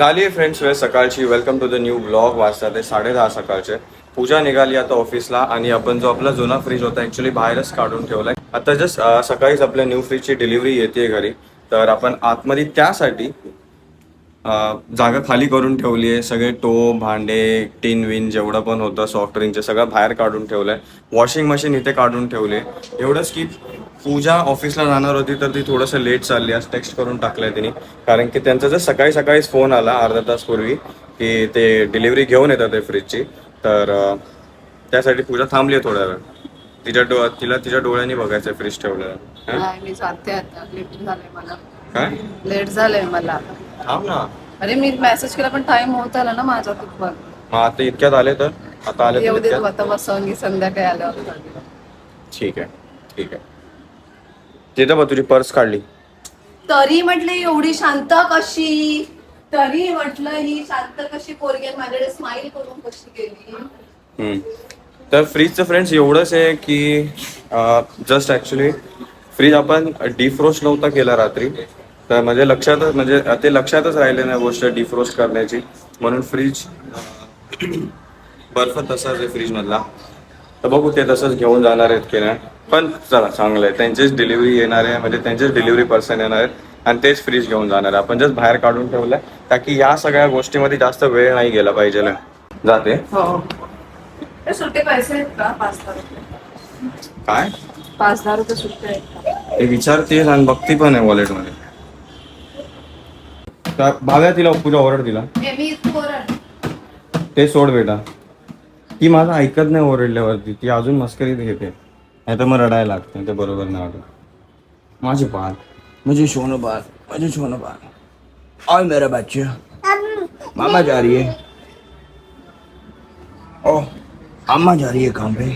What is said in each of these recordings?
झाली आहे फ्रेंड्स वेळ सकाळची. Welcome to the new blog वाजता ते साडे दहा सकाळचे. पूजा निघाली आता ऑफिसला आणि आपण जो आपला जुना फ्रीज होता ॲक्च्युली बाहेरच काढून ठेवलाय. आता जस्ट सकाळीच आपल्या न्यू फ्रीजची डिलिव्हरी येते घरी. तर आपण आतमध्ये त्यासाठी जागा खाली करून ठेवली आहे. सगळे टो भांडे टिन विन जेवढं पण होतं सॉफ्ट ड्रिंकचे सगळं बाहेर काढून ठेवलंय. वॉशिंग मशीन इथे काढून ठेवले एवढंच की पूजा ऑफिसला जाणार होती तर ती थोडंसं लेट चालली. आज टेक्स्ट करून टाकलंय तिने. कारण की त्यांचा जर सकाळी सकाळीच फोन आला अर्धा तास पूर्वी की ते डिलिव्हरी घेऊन येतात ते फ्रीजची तर त्यासाठी पूजा थांबली आहे थोड्या वेळ. तिच्या डो तिला तिच्या डोळ्यांनी बघायचं फ्रीज? नाही मी जाते आता. लेट झालंय मला. काय? लेट झालंय मला. थांब ना. अरे मी मेसेज केला पण टाइम होत आला ना माझा पण. मग आता इतक्यात आले तर? आता आले येऊ तर दे तू इतक्यात आता बसवून संध्याकाळी आल्यावर. ठीक आहे. ठीक आहे. तिथं बघ तुझी पर्स काढली. तरी म्हटलं एवढी शांत कशी? तरी म्हटलं ही शांत कशी पोरगी आहे, माझ्याकडे स्माइल करून कशी गेली? हम्म. तर फ्रीजचं फ्रेंड्स एवढंच आहे की जस्ट ॲक्च्युली फ्रीज आपण डिफ्रोस्ट नव्हता केला रात्री. तर म्हणजे लक्षातच म्हणजे ते लक्षातच राहिले नाही गोष्ट डिफ्रोस्ट करण्याची. म्हणून फ्रीज बर्फ तसाच आहे फ्रीजमधला. तर बघू ते तसंच घेऊन जाणार आहेत की नाही. पण चला चांगलं आहे. त्यांचीच डिलिव्हरी येणार आहे. म्हणजे त्यांचेच डिलिव्हरी पर्सन येणार आहेत. आणि तेच फ्रीज घेऊन जाणार आहे. आपण जस्ट बाहेर काढून ठेवलंय. ताकी या सगळ्या गोष्टीमध्ये जास्त वेळ नाही गेला पाहिजे ना. जाते. हो. काय? पाच दहा रुपये सुट्टे आहेत का? ते विचारतेस आणि बघती पण आहे वॉलेटमध्ये. भाव्या तिला पूजा ओरड दिला. मी इथं ओरड. ते सोड बेटा. ती माझं ऐकत नाही ओरडल्यावरती. ती अजून मस्करीत घेते. नाही तर मग रडायला लागते. ते बरोबर नाही वाटत. माझे बाल. म्हणजे सोनं बाल. म्हणजे सोनं बाल. आय मेरा बच्चा. मामा जा रही है. ओ अम्मा जा रही है काम पे.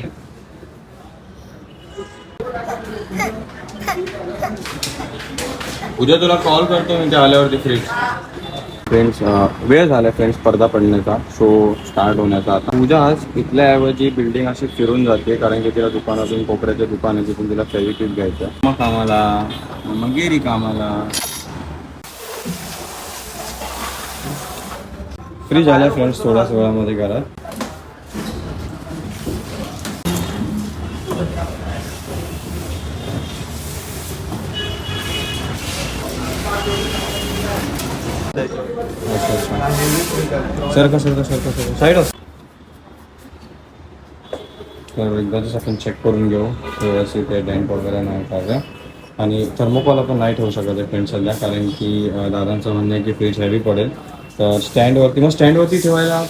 उद्या तुला कॉल करतो मी ते आल्यावरती फ्रीज फ्रेंड्स वेळ झाला फ्रेंड्स स्पर्धा पडण्याचा शो स्टार्ट होण्याचा. आता पूजा आज इथल्या ऐवजी बिल्डिंग अशी फिरून जाते कारण की तिला दुकानातून कोपऱ्याच्या दुकान आहे तिथून तिला फेविक्विक घ्यायचं मग कामाला मग गेली कामाला. फ्री झाल्या फ्रेंड्स थोड्याच वेळामध्ये घरात. सरका सरका सरका सरका साईड तर एकदाच आपण चेक करून घेऊ. व्यवस्थित आहे डेंट वगैरे नाही काय आणि थर्मोकॉल आपण नाही ठेवू शकत आहे फ्रेंड सध्या कारण की दादांचं म्हणणं आहे की फ्रीज हेवी पडेल. तर स्टँडवरती मग स्टँडवरती ठेवायला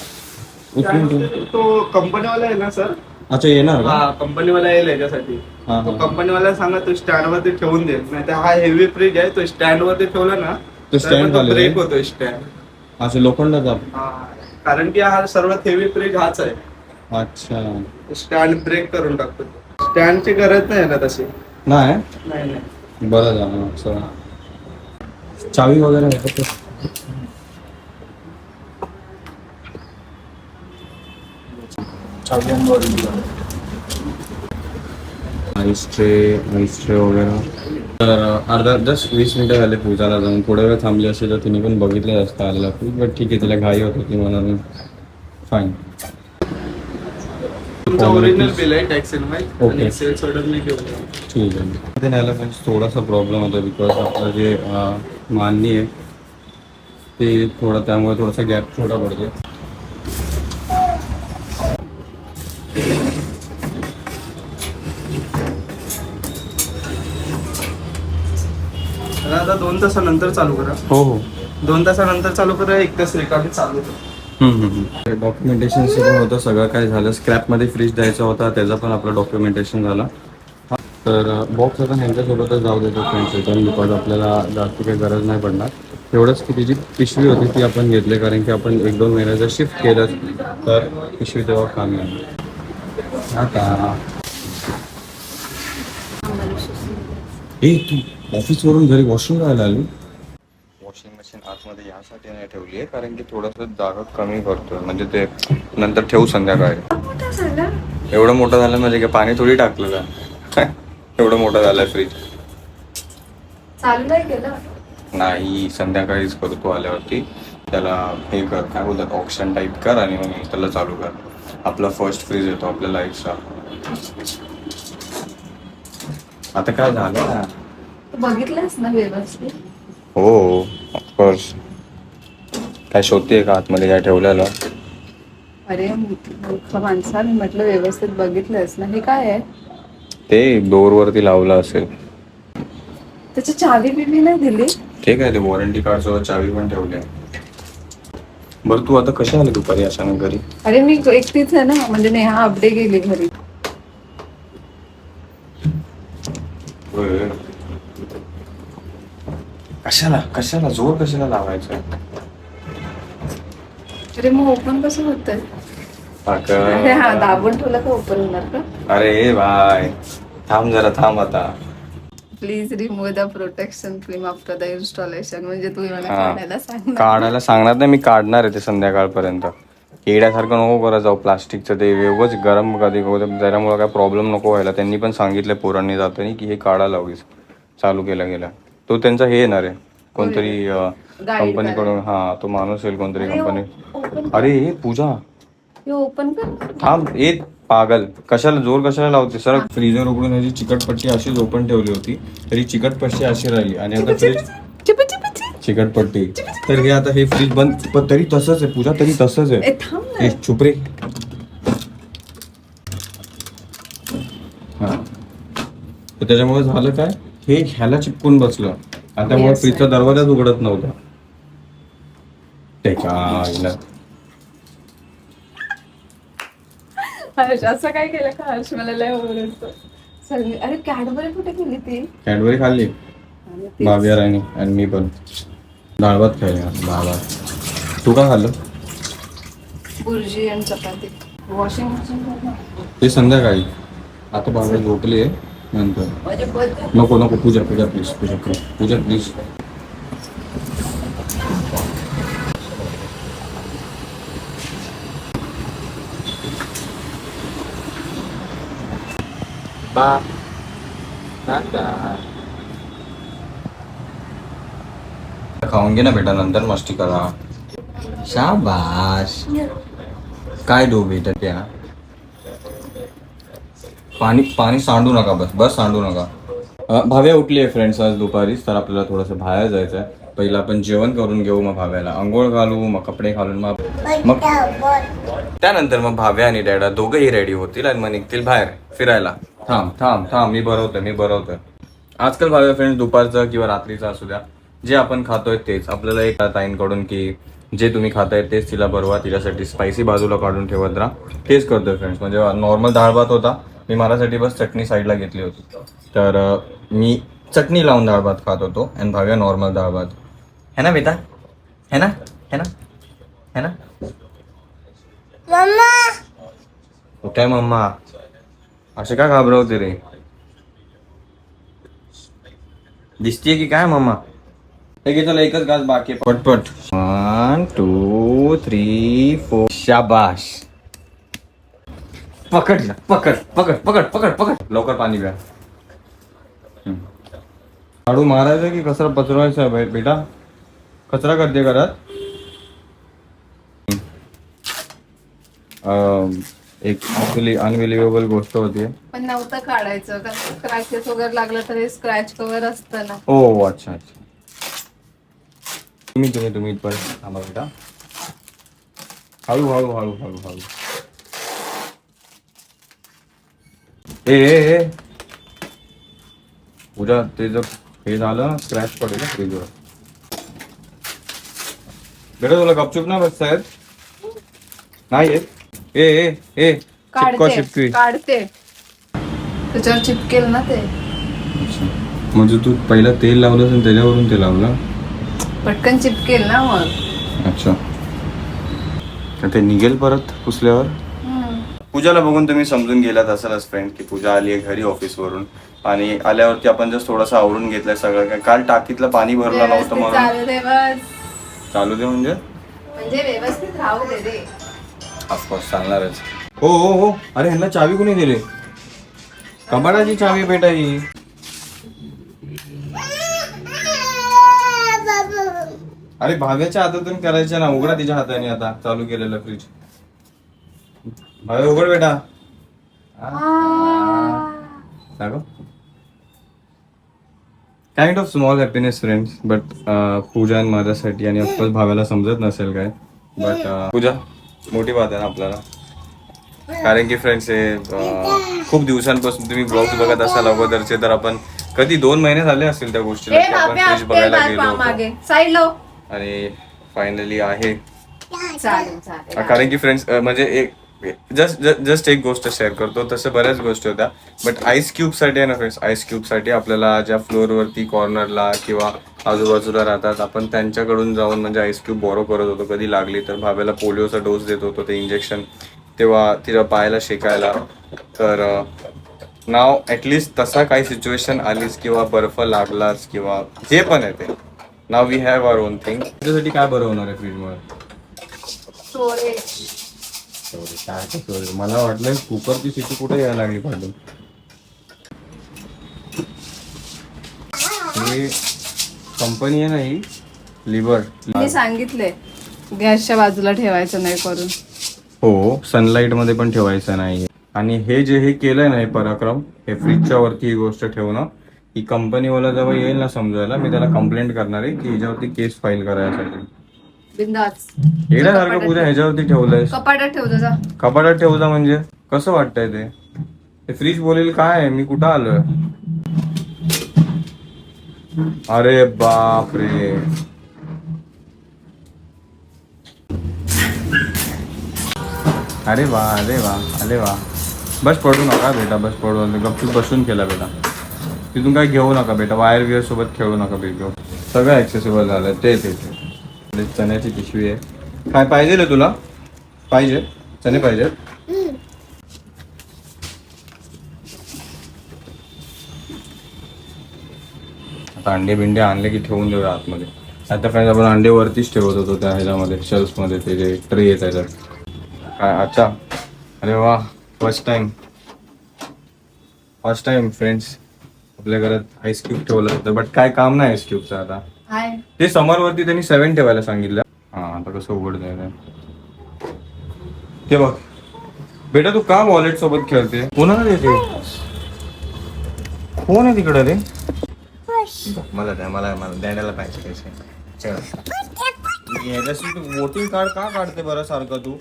उचलून ठेवू. तो कंपनीवाला आहे ना सर अच्छा येणार का? हा कंपनीवाला येईल याच्यासाठी. हा, तो. कंपनीवाला सांगा तो स्टँड वरती ठेवून दे. नाही हा हेवी फ्रीज आहे तो स्टँड वरती ठेवला ना तो stand खाली ब्रेक जाईल? होतो स्टँड अच्छा लोखंडाचा कारण की हा सर्वात हेवी फ्रीज हाच आहे. अच्छा. स्टँड ब्रेक करून टाकतो स्टँडची गरज नाही ना तशी. नाही? नाही नाही. बरं झालं चला. चावी वगैरे आहे का? आईस ट्रे आईस ट्रे वगैरे. तर अर्धा जस्ट वीस मिनिटं झाले पूजाला जाऊन. थोडा वेळ थांबली असेल तर तिने पण बघितलं असतं आलेला खूप बट ठीक आहे तिला घाई होत होती म्हणून फाईन तुमचं ओरिजिनल बिल आहे टॅक्स आणि Okay. सेल्स ऑर्डर नाही घेऊन जा. ठीक आहे. ते न्यायला पण थोडासा प्रॉब्लेम होता बिकॉज आपलं जे अं, मान्य आहे ते थोडं त्यामुळे थोडासा गॅप छोटा पडतो तर आता दोन तासानंतर चालू करा. हो हो. दोन तासानंतर चालू करा एक तास रिकामी चालू करा डॉक्युमेंटेशन पण होतं सगळं काय झालं. स्क्रॅपमध्ये फ्रीज द्यायचा होता त्याचा पण आपलं डॉक्युमेंटेशन झाला. तर बॉक्स आता ह्यांच्यासोबतच जाऊ देतो फ्रेंड्स रिटर्न बिकॉज आपल्याला जास्त काही गरज नाही पडणार. एवढंच की ती जी पिशवी होती ती आपण घेतली कारण की आपण एक दोन महिन्याचं शिफ्ट केलं तर पिशवी तेव्हा कामी आता. ए तू ऑफिसवरून घरी वॉशरूम करायला आली? वॉशिंग मशीन आतमध्ये यासाठी नाही ठेवली आहे कारण की थोडंसं जागा कमी करतोय म्हणजे ते नंतर ठेवू संध्याकाळी. एवढं मोठं झालं? म्हणजे काय पाणी थोडी टाकलं का एवढं मोठं झालंय फ्रीज चालू नाही केलं? नाही संध्याकाळीच करतो आल्यावरती. त्याला हे कर काय बोलतात ऑप्शन टाईप कर आणि मग त्याला चालू कर. आपला फर्स्ट फ्रीज येतो आपल्या लाईफचा आता काय झालं? ना बघितलंस ना व्यवस्थित? हो ऑफकोर्स काय शोधते का आतमध्ये? काय ठेवलेलं? अरे मूर्ख माणसा मी म्हटलं व्यवस्थित बघितलंस ना. हे काय आहे? ते डोअरवरती लावलं असेल. त्याची चावी बिवी नाही दिली? ठीक आहे ते वॉरंटी कार्ड सोबत चावी पण ठेवली आहे. बरं तू आता कशी आली दुपारी अचानक घरी? अरे मी एकटीच आहे ना. म्हणजे नेहा अपडे गेली घरी होय. कशाला कशाला? जोर कशाला लावायचा? अरे मग ओपन कसं होतंय? अरे हा दाबून ठेवलं का ओपन होणार का? अरे बाय. थांब जरा थांब आता. Please remove the protection film after the installation म्हणजे तुम्ही मला हा. काढायला सांग काढायला सांगणार नाही मी काढणार आहे ते संध्याकाळपर्यंत. येड्यासारखं नको करत जाऊ प्लास्टिकचं ते वेगळंच गरम कधी होतं त्याच्यामुळे काय प्रॉब्लेम नको व्हायला. त्यांनी पण सांगितलं पोरांनी जाताना की हे काढायला हवीस चालू केला गेला तो त्यांचा हे येणार आहे. कोणतरी कंपनीकडून हा तो माणूस येईल कोणतरी कंपनी. अरे हे पूजा. ओपन कर. थांब ए पागल. कशाला जोर कशाला लावते? सर फ्रीजर उघडून ह्याची चिकटपट्टी अशीच ओपन ठेवली होती. तरी चिकटपट्टी अशी राहिली. आणि आता फ्रीज चिकटपट्टी. तर हे आता हे फ्रीज बंद पण तरी तसंच आहे पूजा तरी तसंच आहे. ए थांब ना. ए चुप रे. हा. त्याच्यामुळे झालं काय? हे ह्याला चिपकून बसलं. आणि त्यामुळे फ्रीजचा दरवाजाच उघडत नव्हता. ते काय हर्ष असं काय केलं का हर्ष? मला लय ओरडतो चल मी अरे कॅडबरी कुठे गेली ती? कॅडबरी खाल्ली. भाभी राणी आणि मी पण. डाळ भात खायला. डाळ भात. तू काय खाल्लं? बुर्जी आणि चपाती. वॉशिंग मशीन ते संध्याकाळी. आता भाभी झोपली आहे नंतर. नको नको Pooja Pooja please Pooja please Pooja please बा. खाऊन घे ना बेटा नंतर मस्ती करा. शाबाश काय डो बेटा त्या? पाणी पाणी सांडू नका बस बस सांडू नका. भाव्या उठली आहे फ्रेंड्स आज दुपारीच तर आपल्याला थोडंसं बाहेर जायचं आहे पहिलं आपण जेवण करून घेऊ मग भाव्याला. आंघोळ घालू मग कपडे घालून मग मग त्यानंतर मग भाव्या आणि डॅडा दोघंही रेडी होतील आणि मग निघतील बाहेर फिरायला. थांब थांब थांब मी बरवतोय मी बरवतोय आजकाल भाव्या फ्रेंड्स दुपारचं किंवा रात्रीचं असू द्या जे आपण खातोय तेच. आपल्याला एक ताईंकडून की जे तुम्ही खाताय तेच तिला बरवा तिच्यासाठी स्पायसी बाजूला काढून ठेवत राहा. तेच करतोय फ्रेंड्स म्हणजे नॉर्मल डाळ भात होता मी माझ्यासाठी बस चटणी साईडला घेतली होती. तर मी चटणी लावून डाळ भात खात होतो आणि भाव्या नॉर्मल डाळ भात. है ना बेटा? है ना? है ना? है ना? कुठे आहे मम्मा? असे का घाबरवते रे? दिसतीये की काय मम्मा? हे घे चला एकच घास बाकी. पटपट. वन टू थ्री फोर शाबाश पकड ना, पकड पकड पकड पकड पकड. लवकर पाणी प्या. हम्म. झाडू मारायचं की कचरा पचरवायचा आहे बे- बेटा? कचरा करते घरात एक ऍक्च्युली अनबिलिव्हेबल गोष्ट होती. पण नव्हतं काढायचं कारण स्क्रॅचेस वगैरे लागलं तर हे स्क्रॅच कव्हर असतं ना. ओ अच्छा अच्छा. तुम्ही तुम्ही तुम्ही इथपर्यंत थांबा बेटा. हळू हळू हळू हळू हळू. ए उद्या ते जर हे झालं स्क्रॅच पडेल ना फ्रीजवर बेटा तुला गपचूप ना बसता येत नाही येत ए ए ए चिपका चिपकी काढते त्याच्यावर चिपकेल ना ते. म्हणजे तू पहिला तेल लावलंस आणि त्याच्यावरून ते लावलं पटकन चिपकेल ना मग अच्छा तर ते निघेल परत पुसल्यावर. पूजाला बघून तुम्ही समजून गेलात असालच फ्रेंड की पूजा आली आहे घरी ऑफिसवरून आणि आल्यावरती आपण जस्ट थोडंसं आवरून घेतलंय सगळं. काय काल टाकीतलं पाणी भरलं नव्हतं म्हणून. चालू दे म्हणजे? म्हणजे व्यवस्थित राहू दे रे. ऑफकोर्स चालणारच. हो हो हो. अरे ह्यांना चावी कोणी दिली? कबाडाची चावी बेटा ही. अरे भाव्याच्या हातातून करायचं ना. उघडा तिच्या हाताने आता. चालू केलेलं फ्रीज भाव्या उघड बेटा. दाखव kind of small happiness friends but Pooja आणि माझ्यासाठी आणि ऑफकोर्स भाव्याला समजत नसेल काय. बट पूजा मोठी बात आहे ना आपल्याला. कारण की फ्रेंड्स हे खूप दिवसांपासून तुम्ही ब्लॉग्स बघत असाल अगोदरचे तर आपण कधी दोन महिने झाले असतील त्या गोष्टीला की आपण फ्रीज बघायला गेलो होतो. लाव आणि फायनली आहे. कारण की फ्रेंड्स म्हणजे एक जस्ट जस्ट एक गोष्ट शेअर करतो. तसं बऱ्याच गोष्टी होत्या. बट आईस क्यूबसाठी आहे ना फ्रेंड्स आईस क्यूबसाठी आपल्याला ज्या फ्लोअरवरती कॉर्नरला किंवा आजूबाजूला राहतात आपण त्यांच्याकडून जाऊन म्हणजे आईस क्यूब बॉरो करत होतो. कधी लागली तर भाभ्याला पोलिओचा डोस देत होतो ते इंजेक्शन तेव्हा तिला पायाला शेकायला. तर नाव ॲटलिस्ट तसा काही सिच्युएशन आलीच किंवा बर्फ लागलाच किंवा जे पण आहे ते. नाव we have our own thing त्याच्यासाठी काय बरं होणार आहे फ्रीजमुळे काय story? मला वाटलं कुकरची सिटी कुठे यायला लागली पाहिजे ही कंपनी आहे ना ही? लिव्हर मी सांगितले गॅसच्या बाजूला ठेवायचं नाही करून. हो सनलाइटमध्ये पण ठेवायचं नाही. आणि हे जे हे केलंय ना हे पराक्रम हे फ्रीजच्या वरती ही गोष्ट ठेवणं ही कंपनीवाला जेव्हा येईल ना समजायला मी त्याला कंप्लेंट करणार आहे की ह्याच्यावरती केस फाईल करायसाठी. बिंदाच येण्यासारखं पूजा ह्याच्यावरती ठेवलंय कपाटात ठेवतो जा कपाटात ठेवता म्हणजे? कसं वाटतंय ते? ते फ्रीज बोलेल काय? आहे? मी कुठं आलोय? अरे बाप रे अरे वा अरे वा अरे वा. बस पडू नका बेटा बस पडू नका. गपचूप बसून केला बेटा. तिथून काय घेऊ नका बेटा. वायर वियर सोबत खेळू नका बेटा. सगळं ऍक्सेसिबल झालं ते ते ते. चण्याची पिशवी आहे. काय पाहिजे रे तुला? पाहिजे? चणे पाहिजेत? आता अंडे बिंडे आणले की ठेवून देऊया आतमध्ये. आता काय आपण अंडे वरतीच ठेवत होतो त्या ह्याच्यामध्ये शेल्फमध्ये ते जे ट्रे येत त्याच्यात. काय? अच्छा. अरे वा. First time first time friends आपल्या घरात आईस क्यूब ठेवलं होतं. बट काय काम नाही आईस क्यूबचं आता. हाय ते समर वरती त्यांनी सेवन ठेवायला सांगितलं. हा आता कसं उघडतंय ते. ते बघ. बेटा तू का वॉलेट सोबत खेळते? कोणाला देते? कोण आहे तिकडे रे? मला द्या मला मला द्यायला पाहिजे पैसे. चल. वोटिंग कार्ड का काढते बरं सारखं तू?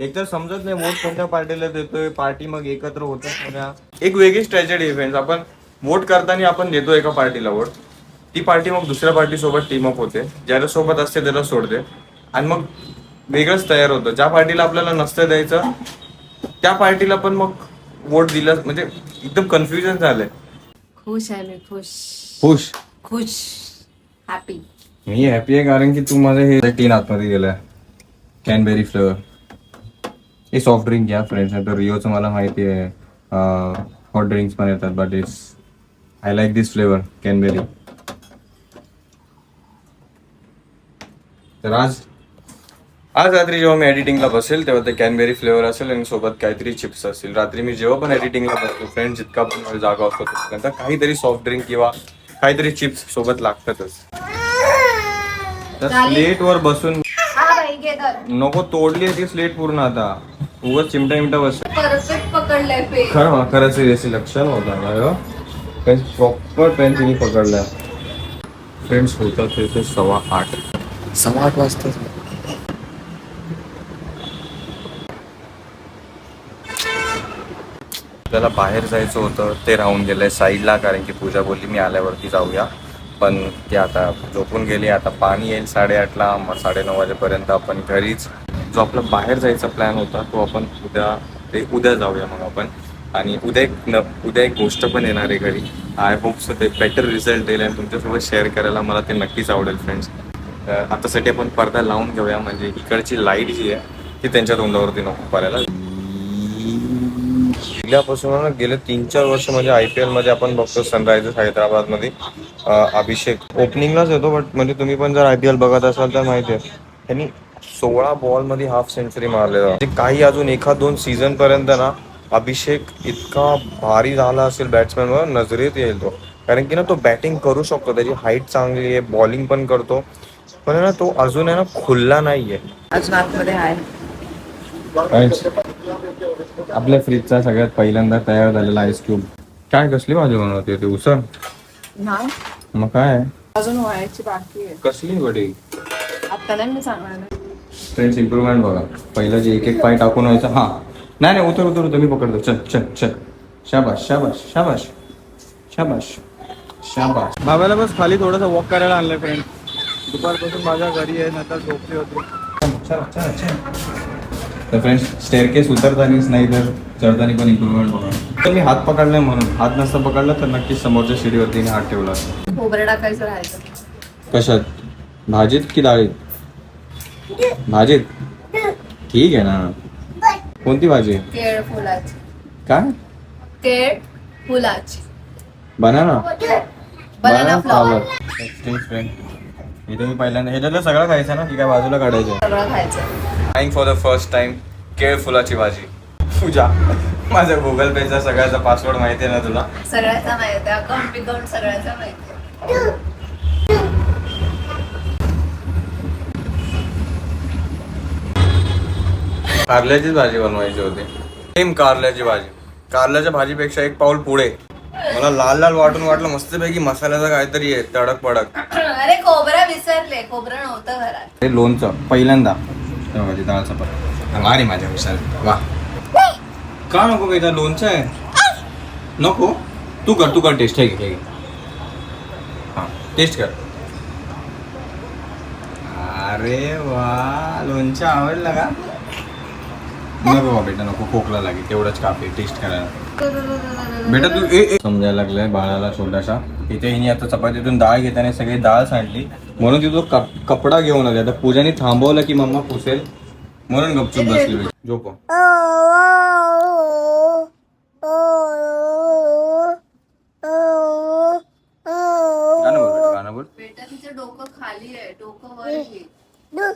एकतर समजत नाही वोट कोणत्या पार्टीला देतोय. पार्टी मग एकत्र होतात एक वेगळीच ट्रॅजेडी फ्रेंड्स आपण वोट करताना आपण देतो एका पार्टीला वोट ती पार्टी मग दुसऱ्या पार्टी सोबत टीम अप होते. ज्याच्या सोबत असते त्याला सोडते. आणि मग वेगळंच तयार होतं. ज्या पार्टीला आपल्याला नसतं द्यायचं त्या पार्टीला पण मग वोट दिलं म्हणजे एकदम कन्फ्युजन झालंय. खुश आहे मी खुश. खुश? खुश. हॅपी मी हॅपी आहे कारण की तू माझं हे टीन आतमध्ये गेलाय. कॅनबेरी फ्लेवर हे सॉफ्ट ड्रिंक घ्या फ्रेंड्स तर रिओचं मला माहिती आहे. हॉट ड्रिंक्स पण येतात but it's I like this flavour cranberry तर आज आज रात्री जेव्हा मी एडिटिंगला बसेल तेव्हा ते कॅनबेरी फ्लेवर असेल आणि सोबत काहीतरी चिप्स असतील रात्री मी जेव्हा पण एडिटिंगला बसतो फ्रेंड जितका पण वेळ जागा असतो तितक्यांदा काहीतरी सॉफ्ट ड्रिंक किंवा काहीतरी चिप्स सोबत लागतातच. त्या स्लेट वर बसून हा तर नको तोडली ती स्लेट पूर्ण आता. उगाच चिमटा मिमटा बस खरं खरंच याची लक्षण होता पेन प्रॉपर पेन तिने पकडल्या. फ्रेंड्स होतात ते सव्वा आठ. सव्वा आठ वाजता. त्याला बाहेर जायचं होतं ते राहून गेलंय साईडला कारण की पूजा बोलली मी आल्यावरती जाऊया. पण ते आता झोपून गेली आता पाणी येईल साडेआठला मग साडेनऊ वाजेपर्यंत आपण घरीच. जो आपला बाहेर जायचा प्लॅन होता तो आपण उद्या ते उद्या जाऊया मग आपण. आणि उद्या एक न उद्या एक गोष्ट पण येणार आहे घरी. आय होप सो ते बेटर रिझल्ट देईल आणि तुमच्यासोबत शेअर करायला मला ते नक्कीच आवडेल फ्रेंड्स आतासाठी आपण पडदा लावून घेऊया. म्हणजे इकडची लाइट जी आहे ती त्यांच्या तोंडावरती नको पडायला. गेल्यापासून ना गेले तीन चार वर्ष म्हणजे आय पी एलमध्ये आपण बघतो सनरायझर्स हैदराबादमध्ये अभिषेक. ओपनिंगलाच येतो बट म्हणजे तुम्ही पण जर आय पी एल बघत असाल तर माहिती आहे. त्यांनी सोळा बॉलमध्ये हाफ सेंचुरी मारलेला म्हणजे काही अजून एखाद दोन सीझन पर्यंत ना अभिषेक इतका भारी झाला असेल बॅट्समॅनवर नजरेत येईल तो. कारण की ना तो बॅटिंग करू शकतो. त्याची हाईट चांगली आहे बॉलिंग पण करतो. पण आहे ना तो अजून आहे ना खुलला नाहीये. अजून आतमध्ये आहे. आपल्या फ्रीजचा सगळ्यात पहिल्यांदा तयार झालेला आईस क्यूब काय कसली भाजी बनवते ते? उसळ? नाही मग काय? अजून व्हायची बाकी आहे. कसली बडी आता नाही मी सांगणार. फ्रेंड्स इम्प्रुव्हमेंट बघा. पहिलं जे एक एक पाय टाकून व्हायचं. हा. नाही नाही उतर उतर उतर. मी पकडतो. चल चल चल. शाबाश शाबाश शाबाश शाबाश शाबाश बाबाला बस खाली थोडंसं वॉक करायला आणलं फ्रेंड दुपारपासून माझ्या घरी आहे नंतर झोपली होती. तर फ्रेंड्स स्टेअरकेस उतरतानीच नाही तर चढतानी पण इम्प्रुव्हमेंट बघा. तर मी हात पकडलाय म्हणून हात नसता पकडला तर नक्कीच समोरच्या शिडीवरती मी हात ठेवला असता. खोबरं टाकायचं राहायचं. कशात? भाजीत की डाळीत? भाजीत? ठीक आहे ना. कोणती भाजी? केळ फुलाची. काय? केळ फुलाची. बनाना बनाना फ्लॉवर फ्रेंड इथे मी पहिल्यांदा ह्याच्यातलं सगळं खायचं ना की काय बाजूला काढायचं? सगळं खायचं. फॉर द फर्स्ट टाइम केळ फुलाची भाजी. पूजा माझा गुगल पेचा सगळ्याचा पासवर्ड माहिती आहे ना तुला? सगळ्याचा माहिती आहे अकाउंट बिकाउंट सगळ्याचा माहिती आहे. कारल्याचीच भाजी बनवायची होती. सेम कारल्याची भाजी. कारल्याच्या भाजीपेक्षा एक पाऊल पुढे. मला लाल लाल वाटून वाटलं मस्तपैकी मसाल्याचं काहीतरी आहे तडक पडक विसरले खोबरं नव्हतं घरात. हे लोणचं पहिल्यांदा. रे माझ्या विशाल वा. का नको काही लोणचं आहे. नको. तू कर तू कर टेस्ट हे घे, हे घे. हा टेस्ट कर. अरे वा लोणचं आवडलं का? नको बा बेटा नको खोकला लागेल. तेवढंच काफी टेस्ट करायला बेटा तू ए ए- समजायला लागलाय बाळाला छोटासा इथे हिने आता चपातीतून डाळ घेताना सगळी डाळ सांडली. म्हणून ती तो कप- कपडा घेऊन आली. आता पूजाने थांबवलं की मम्मा पुसेल. म्हणून गपचूप बसली. झोप. गाणं बोल बेटा, गाणं बोल. बेटा तिचं डोकं खाली आहे. डोकं वर